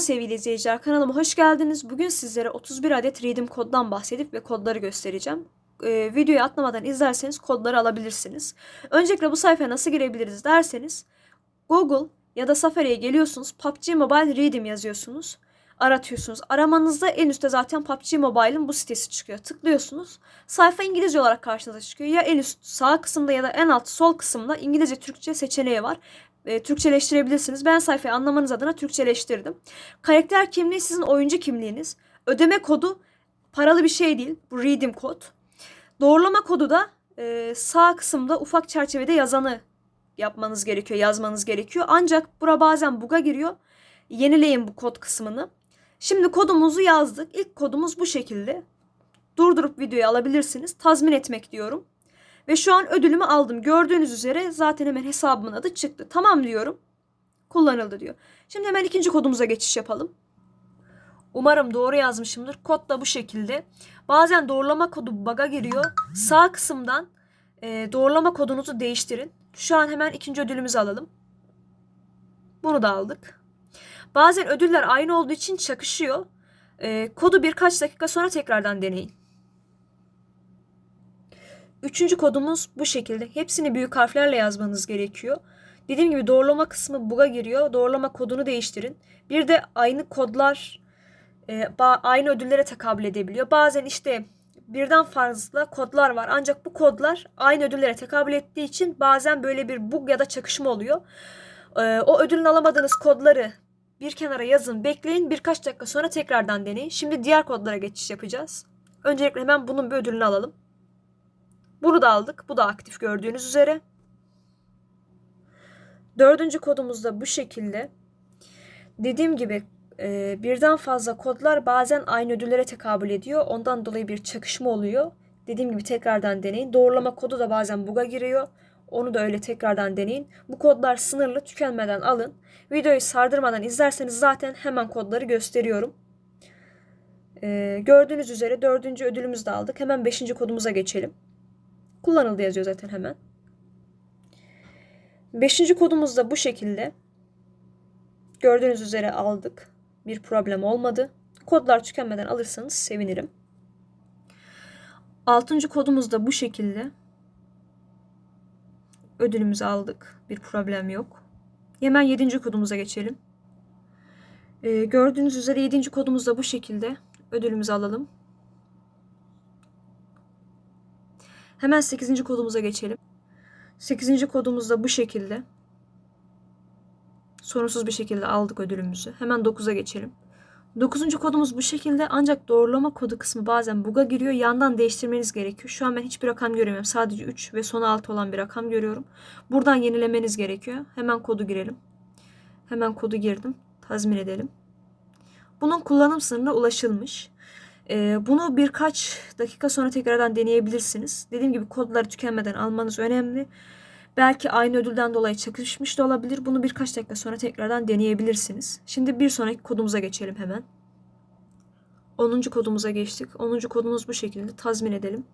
Sevgili izleyiciler kanalıma hoş geldiniz. Bugün sizlere 31 adet redeem koddan bahsedip ve kodları göstereceğim. Ee, videoyu atlamadan izlerseniz kodları alabilirsiniz. Öncelikle bu sayfaya nasıl girebiliriz derseniz Google ya da Safari'ye geliyorsunuz. PUBG Mobile Redeem yazıyorsunuz. Aratıyorsunuz. Aramanızda en üstte zaten PUBG Mobile'ın bu sitesi çıkıyor. Tıklıyorsunuz. Sayfa İngilizce olarak karşınıza çıkıyor. Ya en üst sağ kısımda ya da en alt sol kısımda İngilizce Türkçe seçeneği var e, Türkçeleştirebilirsiniz. Ben sayfayı anlamanız adına Türkçeleştirdim. Karakter kimliği sizin oyuncu kimliğiniz. Ödeme kodu paralı bir şey değil. Bu redeem kod. Doğrulama kodu da e, sağ kısımda ufak çerçevede yazanı yapmanız gerekiyor, yazmanız gerekiyor. Ancak bura bazen buga giriyor. Yenileyin bu kod kısmını. Şimdi kodumuzu yazdık. İlk kodumuz bu şekilde. Durdurup videoyu alabilirsiniz. Tazmin etmek diyorum. Ve şu an ödülümü aldım. Gördüğünüz üzere zaten hemen hesabımın adı çıktı. Tamam diyorum. Kullanıldı diyor. Şimdi hemen ikinci kodumuza geçiş yapalım. Umarım doğru yazmışımdır. Kod da bu şekilde. Bazen doğrulama kodu bug'a giriyor. Sağ kısımdan e, doğrulama kodunuzu değiştirin. Şu an hemen ikinci ödülümüzü alalım. Bunu da aldık. Bazen ödüller aynı olduğu için çakışıyor. E, kodu birkaç dakika sonra tekrardan deneyin. Üçüncü kodumuz bu şekilde. Hepsini büyük harflerle yazmanız gerekiyor. Dediğim gibi doğrulama kısmı bug'a giriyor. Doğrulama kodunu değiştirin. Bir de aynı kodlar e, aynı ödüllere tekabül edebiliyor. Bazen işte birden fazla kodlar var. Ancak bu kodlar aynı ödüllere tekabül ettiği için bazen böyle bir bug ya da çakışma oluyor. E, o ödülün alamadığınız kodları bir kenara yazın, bekleyin. Birkaç dakika sonra tekrardan deneyin. Şimdi diğer kodlara geçiş yapacağız. Öncelikle hemen bunun bir ödülünü alalım. Bunu da aldık. Bu da aktif gördüğünüz üzere. Dördüncü kodumuz da bu şekilde. Dediğim gibi e, birden fazla kodlar bazen aynı ödüllere tekabül ediyor. Ondan dolayı bir çakışma oluyor. Dediğim gibi tekrardan deneyin. Doğrulama kodu da bazen buga giriyor. Onu da öyle tekrardan deneyin. Bu kodlar sınırlı tükenmeden alın. Videoyu sardırmadan izlerseniz zaten hemen kodları gösteriyorum. Ee, gördüğünüz üzere dördüncü ödülümüzü de aldık. Hemen beşinci kodumuza geçelim. Kullanıldı yazıyor zaten hemen. Beşinci kodumuz da bu şekilde. Gördüğünüz üzere aldık. Bir problem olmadı. Kodlar tükenmeden alırsanız sevinirim. Altıncı kodumuz da bu şekilde. Ödülümüzü aldık. Bir problem yok. Hemen yedinci kodumuza geçelim. Ee, gördüğünüz üzere yedinci kodumuz da bu şekilde. Ödülümüzü alalım. Hemen 8. kodumuza geçelim. 8. kodumuz da bu şekilde. Sorunsuz bir şekilde aldık ödülümüzü. Hemen 9'a geçelim. 9. kodumuz bu şekilde ancak doğrulama kodu kısmı bazen buga giriyor. Yandan değiştirmeniz gerekiyor. Şu an ben hiçbir rakam göremiyorum. Sadece 3 ve sonu 6 olan bir rakam görüyorum. Buradan yenilemeniz gerekiyor. Hemen kodu girelim. Hemen kodu girdim. Tazmin edelim. Bunun kullanım sınırına ulaşılmış. Ee, bunu birkaç dakika sonra tekrardan deneyebilirsiniz. Dediğim gibi kodları tükenmeden almanız önemli. Belki aynı ödülden dolayı çakışmış da olabilir. Bunu birkaç dakika sonra tekrardan deneyebilirsiniz. Şimdi bir sonraki kodumuza geçelim hemen. 10. kodumuza geçtik. 10. kodumuz bu şekilde. Tazmin edelim.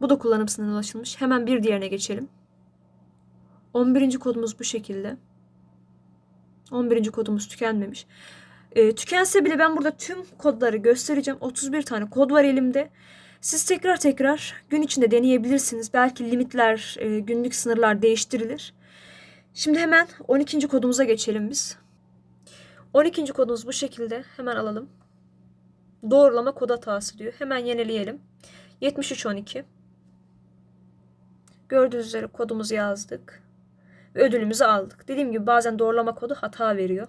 Bu da kullanım sınırına ulaşılmış. Hemen bir diğerine geçelim. 11. kodumuz bu şekilde. 11. kodumuz tükenmemiş. E, tükense bile ben burada tüm kodları göstereceğim. 31 tane kod var elimde. Siz tekrar tekrar gün içinde deneyebilirsiniz. Belki limitler, e, günlük sınırlar değiştirilir. Şimdi hemen 12. kodumuza geçelim biz. 12. kodumuz bu şekilde. Hemen alalım. Doğrulama kod hatası diyor. Hemen yenileyelim. 7312. Gördüğünüz üzere kodumuzu yazdık. Ve ödülümüzü aldık. Dediğim gibi bazen doğrulama kodu hata veriyor.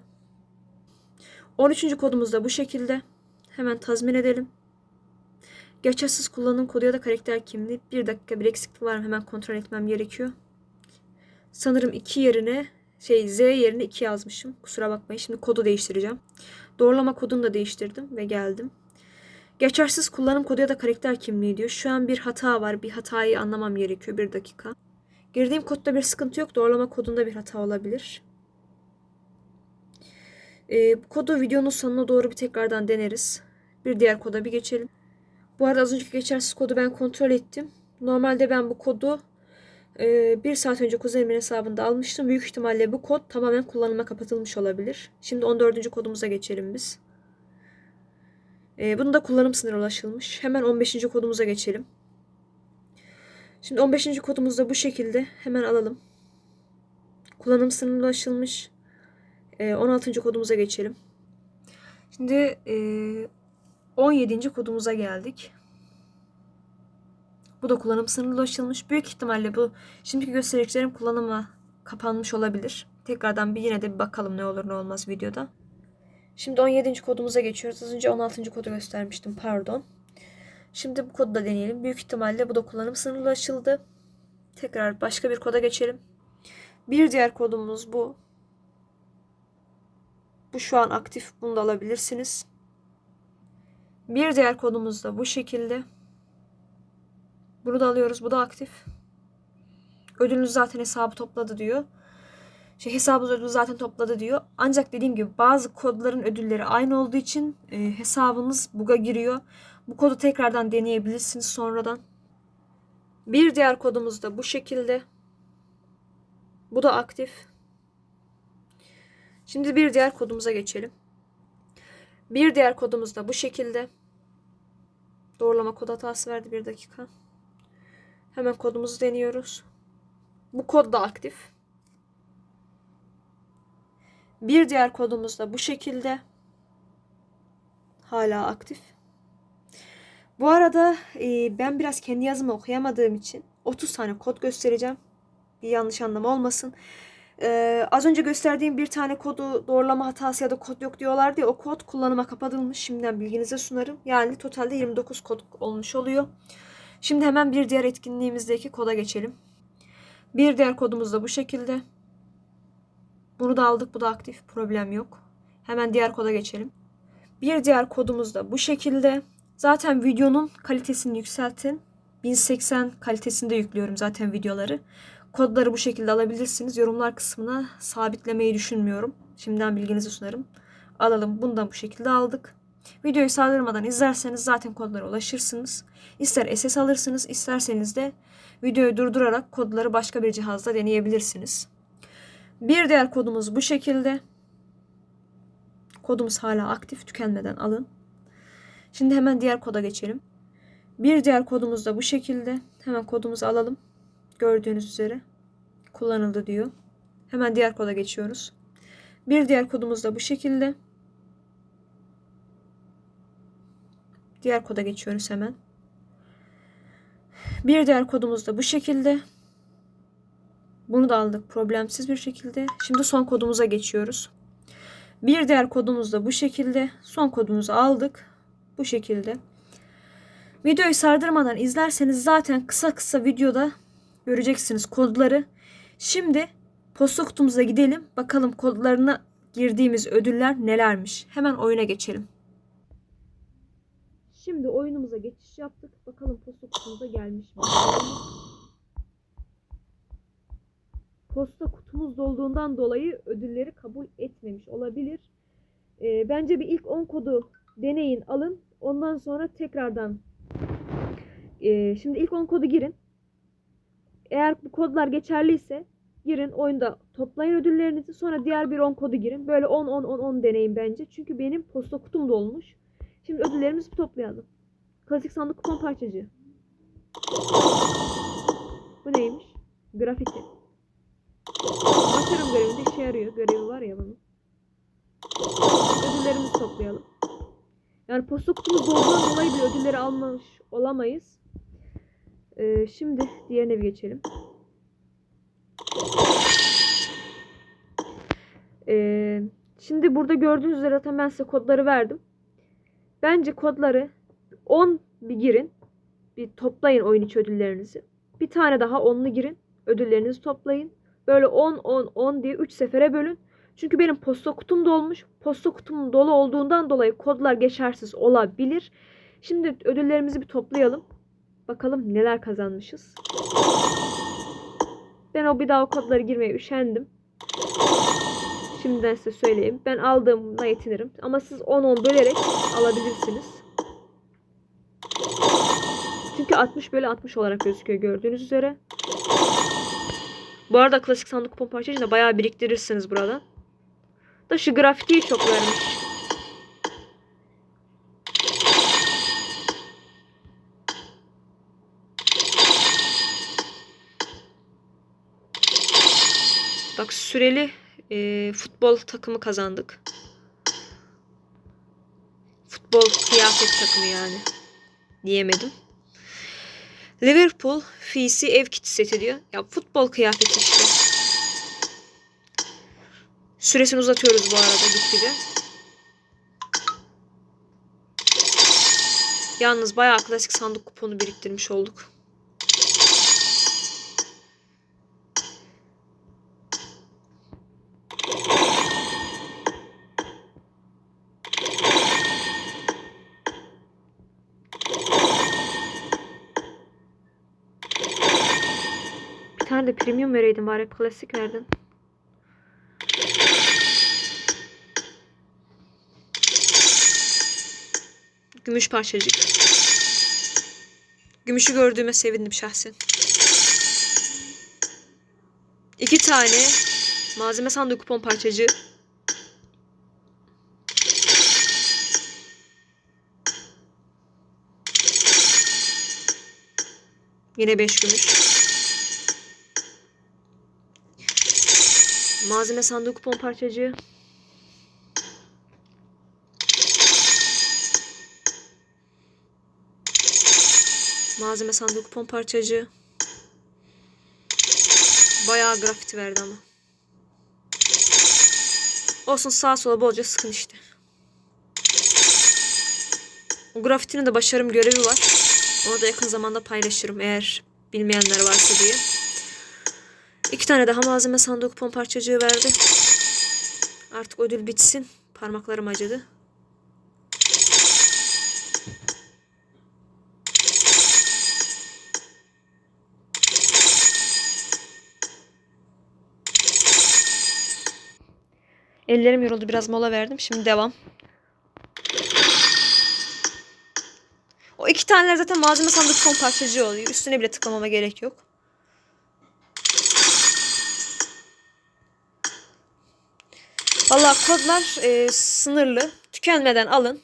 13. kodumuz da bu şekilde. Hemen tazmin edelim. Geçersiz kullanım kodu ya da karakter kimliği. Bir dakika bir eksiklik var mı? Hemen kontrol etmem gerekiyor. Sanırım 2 yerine şey Z yerine 2 yazmışım. Kusura bakmayın. Şimdi kodu değiştireceğim. Doğrulama kodunu da değiştirdim ve geldim. Geçersiz kullanım kodu ya da karakter kimliği diyor. Şu an bir hata var. Bir hatayı anlamam gerekiyor. Bir dakika. Girdiğim kodda bir sıkıntı yok. Doğrulama kodunda bir hata olabilir. E, kodu videonun sonuna doğru bir tekrardan deneriz. Bir diğer koda bir geçelim. Bu arada az önceki geçersiz kodu ben kontrol ettim. Normalde ben bu kodu Ee, bir saat önce kuzenimin hesabında almıştım. Büyük ihtimalle bu kod tamamen kullanıma kapatılmış olabilir. Şimdi 14. kodumuza geçelim biz. Ee, bunun da kullanım sınırı ulaşılmış. Hemen 15. kodumuza geçelim. Şimdi 15. kodumuz da bu şekilde. Hemen alalım. Kullanım sınırı ulaşılmış. Ee, 16. kodumuza geçelim. Şimdi ee, 17. kodumuza geldik. Bu da kullanım sınırı ulaşılmış. Büyük ihtimalle bu şimdiki göstericilerim kullanıma kapanmış olabilir. Tekrardan bir yine de bir bakalım ne olur ne olmaz videoda. Şimdi 17. kodumuza geçiyoruz. Az önce 16. kodu göstermiştim pardon. Şimdi bu kodu da deneyelim. Büyük ihtimalle bu da kullanım sınırı açıldı. Tekrar başka bir koda geçelim. Bir diğer kodumuz bu. Bu şu an aktif. Bunu da alabilirsiniz. Bir diğer kodumuz da bu şekilde. Bunu da alıyoruz. Bu da aktif. Ödülünüz zaten hesabı topladı diyor. Şey hesabınız ödülü zaten topladı diyor. Ancak dediğim gibi bazı kodların ödülleri aynı olduğu için e, hesabınız buga giriyor. Bu kodu tekrardan deneyebilirsiniz sonradan. Bir diğer kodumuz da bu şekilde. Bu da aktif. Şimdi bir diğer kodumuza geçelim. Bir diğer kodumuz da bu şekilde. Doğrulama kod hatası verdi bir dakika. Hemen kodumuzu deniyoruz. Bu kod da aktif. Bir diğer kodumuz da bu şekilde. Hala aktif. Bu arada e, ben biraz kendi yazımı okuyamadığım için 30 tane kod göstereceğim. Bir yanlış anlama olmasın. Ee, az önce gösterdiğim bir tane kodu doğrulama hatası ya da kod yok diyorlardı ya o kod kullanıma kapatılmış. Şimdiden bilginize sunarım. Yani totalde 29 kod olmuş oluyor. Şimdi hemen bir diğer etkinliğimizdeki koda geçelim. Bir diğer kodumuz da bu şekilde. Bunu da aldık. Bu da aktif. Problem yok. Hemen diğer koda geçelim. Bir diğer kodumuz da bu şekilde. Zaten videonun kalitesini yükseltin. 1080 kalitesinde yüklüyorum zaten videoları. Kodları bu şekilde alabilirsiniz. Yorumlar kısmına sabitlemeyi düşünmüyorum. Şimdiden bilginizi sunarım. Alalım. Bunu da bu şekilde aldık. Videoyu saldırmadan izlerseniz zaten kodlara ulaşırsınız. İster SS alırsınız, isterseniz de videoyu durdurarak kodları başka bir cihazda deneyebilirsiniz. Bir diğer kodumuz bu şekilde. Kodumuz hala aktif, tükenmeden alın. Şimdi hemen diğer koda geçelim. Bir diğer kodumuz da bu şekilde. Hemen kodumuzu alalım. Gördüğünüz üzere kullanıldı diyor. Hemen diğer koda geçiyoruz. Bir diğer kodumuz da bu şekilde. Diğer koda geçiyoruz hemen. Bir diğer kodumuz da bu şekilde. Bunu da aldık problemsiz bir şekilde. Şimdi son kodumuza geçiyoruz. Bir diğer kodumuz da bu şekilde. Son kodumuzu aldık. Bu şekilde. Videoyu sardırmadan izlerseniz zaten kısa kısa videoda göreceksiniz kodları. Şimdi posta kutumuza gidelim. Bakalım kodlarına girdiğimiz ödüller nelermiş. Hemen oyuna geçelim. Şimdi oyunumuza geçiş yaptık. Bakalım posta kutumuza gelmiş mi? Posta kutumuz dolduğundan dolayı ödülleri kabul etmemiş olabilir. Ee, bence bir ilk 10 kodu deneyin alın. Ondan sonra tekrardan e, şimdi ilk 10 kodu girin. Eğer bu kodlar geçerliyse girin oyunda toplayın ödüllerinizi sonra diğer bir 10 kodu girin. Böyle 10 10 10 10 deneyin bence. Çünkü benim posta kutum dolmuş. Şimdi ödüllerimizi toplayalım. Klasik sandık kupon parçacı. Bu neymiş? Grafiti. Başarım görevinde işe yarıyor. Görevi var ya bunun. Ödüllerimizi toplayalım. Yani posta kutumuz dolduğundan dolayı bir ödülleri almış olamayız. Ee, şimdi diğerine bir geçelim. Ee, şimdi burada gördüğünüz üzere ben size kodları verdim. Bence kodları 10 bir girin. Bir toplayın oyun içi ödüllerinizi. Bir tane daha 10'lu girin. Ödüllerinizi toplayın. Böyle 10 10 10 diye 3 sefere bölün. Çünkü benim posta kutum dolmuş. Posta kutum dolu olduğundan dolayı kodlar geçersiz olabilir. Şimdi ödüllerimizi bir toplayalım. Bakalım neler kazanmışız. Ben o bir daha o kodları girmeye üşendim. Şimdiden size söyleyeyim. Ben aldığımla yetinirim. Ama siz 10-10 bölerek alabilirsiniz. Çünkü 60 bölü 60 olarak gözüküyor gördüğünüz üzere. Bu arada klasik sandık kupon parçacığını da bayağı biriktirirsiniz buradan. Da şu grafitiyi çok vermiş. Süreli e, futbol takımı kazandık. Futbol kıyafet takımı yani. Diyemedim. Liverpool FC'si ev kiti seti diyor. Ya futbol kıyafeti işte. Süresini uzatıyoruz bu arada gitgide. Yalnız bayağı klasik sandık kuponu biriktirmiş olduk. Tane de premium vereydin bari hep klasik verdin. Gümüş parçacık. Gümüşü gördüğüme sevindim şahsen. İki tane malzeme sandığı kupon parçacığı. Yine beş gümüş. Malzeme sandığı kupon parçacığı. Malzeme sandığı kupon parçacığı. Bayağı grafiti verdi ama. Olsun sağa sola bolca sıkın işte. O grafitinin de başarım görevi var. Onu da yakın zamanda paylaşırım eğer bilmeyenler varsa diye. İki tane daha malzeme sandığı kupon parçacığı verdi. Artık ödül bitsin. Parmaklarım acıdı. Ellerim yoruldu. Biraz mola verdim. Şimdi devam. O iki taneler zaten malzeme sandık kupon parçacığı oluyor. Üstüne bile tıklamama gerek yok. Valla kodlar e, sınırlı. Tükenmeden alın.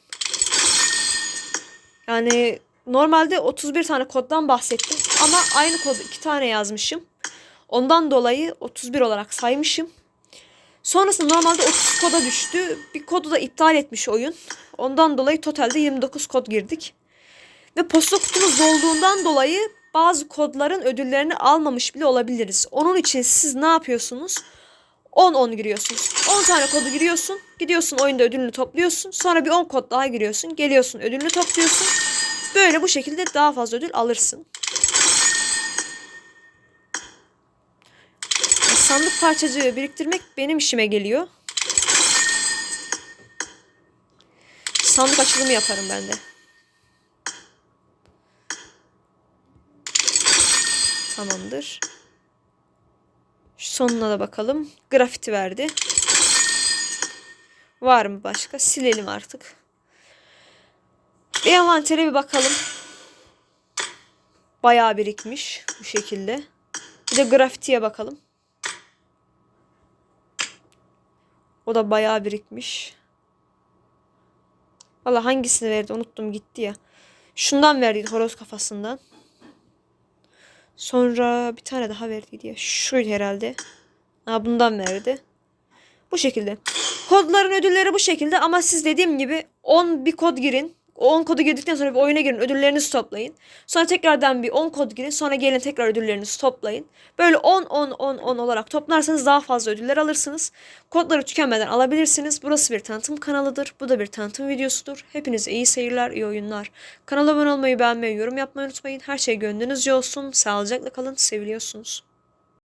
Yani normalde 31 tane koddan bahsettim. Ama aynı kodu iki tane yazmışım. Ondan dolayı 31 olarak saymışım. Sonrasında normalde 30 koda düştü. Bir kodu da iptal etmiş oyun. Ondan dolayı totalde 29 kod girdik. Ve posta kutumuz dolduğundan dolayı bazı kodların ödüllerini almamış bile olabiliriz. Onun için siz ne yapıyorsunuz? 10-10 giriyorsunuz. 10 tane kodu giriyorsun. Gidiyorsun oyunda ödülünü topluyorsun. Sonra bir 10 kod daha giriyorsun. Geliyorsun ödülünü topluyorsun. Böyle bu şekilde daha fazla ödül alırsın. Sandık parçacığı biriktirmek benim işime geliyor. Sandık açılımı yaparım ben de. Tamamdır. Sonuna da bakalım. Grafiti verdi. Var mı başka? Silelim artık. Bir envantere bir bakalım. Bayağı birikmiş bu şekilde. Bir de grafitiye bakalım. O da bayağı birikmiş. Valla hangisini verdi unuttum gitti ya. Şundan verdiydi horoz kafasından. Sonra bir tane daha verdiydi ya. Şuydu herhalde. Ha, bundan verdi. Bu şekilde. Kodların ödülleri bu şekilde ama siz dediğim gibi 10 bir kod girin. O 10 kodu girdikten sonra bir oyuna girin. Ödüllerinizi toplayın. Sonra tekrardan bir 10 kod girin. Sonra gelin tekrar ödüllerinizi toplayın. Böyle 10 10 10 10 olarak toplarsanız daha fazla ödüller alırsınız. Kodları tükenmeden alabilirsiniz. Burası bir tanıtım kanalıdır. Bu da bir tanıtım videosudur. Hepinize iyi seyirler, iyi oyunlar. Kanala abone olmayı, beğenmeyi, yorum yapmayı unutmayın. Her şey gönlünüzce olsun. Sağlıcakla kalın. Seviliyorsunuz.